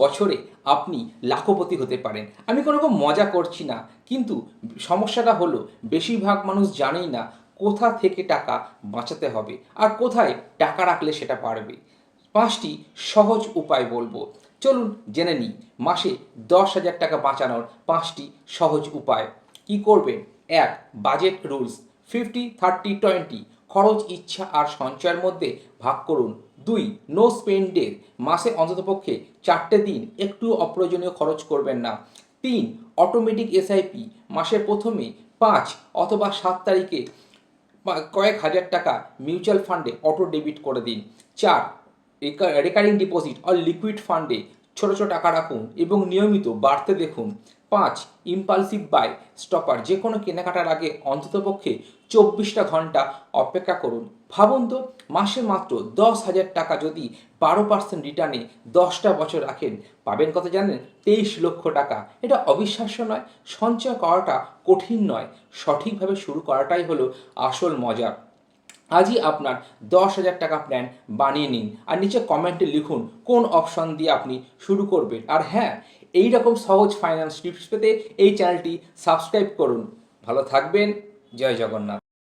বছরে আপনি লাখপতি হতে পারেন। আমি কোনো রকম মজা করছি না, কিন্তু সমস্যাটা হলো বেশিরভাগ মানুষ জানেই না কোথা থেকে টাকা বাঁচাতে হবে আর কোথায় টাকা রাখলে সেটা পারবে পাঁচটি সহজ উপায় বলব। চলুন জেনে নিই, মাসে দশ হাজার টাকা বাঁচানোর পাঁচটি সহজ উপায়। কি করবেন? এক, budget rules, fifty, thirty, twenty, খরচ, ইচ্ছা আর সঞ্চয়ের মধ্যে ভাগ করুন। দুই নো স্পেন্ডের মাসে অন্ততপক্ষে চারটে দিন একটু অপ্রয়োজনীয় খরচ করবেন না। তিন অটোমেটিক এসআইপি মাসের প্রথমে পাঁচ অথবা সাত তারিখে কয়েক হাজার টাকা মিউচুয়াল ফান্ডে অটো ডেবিট করে দিন। চার রেকারিং ডিপোজিট অর লিকুইড ফান্ডে ছোটো ছোটো টাকা রাখুন এবং নিয়মিত বাড়তে দেখুন। পাঁচ ইম্পালসিভ বাই স্টপার যে কোনো কেনাকাটার আগে অন্ততপক্ষে চব্বিশটা ঘণ্টা অপেক্ষা করুন। ভাবুন তো, মাসে মাত্র দশ হাজার টাকা যদি বারো পার্সেন্ট রিটার্নে দশটা বছর রাখেন, পাবেন কত জানেন? তেইশ লক্ষ টাকা। এটা অবিশ্বাস্য নয়, সঞ্চয় করাটা কঠিন নয়। সঠিকভাবে শুরু করাটাই হলো আসল মজা। আজই আপনার দশ হাজার টাকা প্ল্যান বানিয়ে নিন। আর নিচে কমেন্টে লিখুন, কোন অপশন দিয়ে আপনি শুরু করবেন? আর হ্যাঁ এই রকম সহজ ফাইন্যান্স টিপস পেতে এই চ্যানেলটি সাবস্ক্রাইব করুন। ভালো থাকবেন, জয় জগন্নাথ।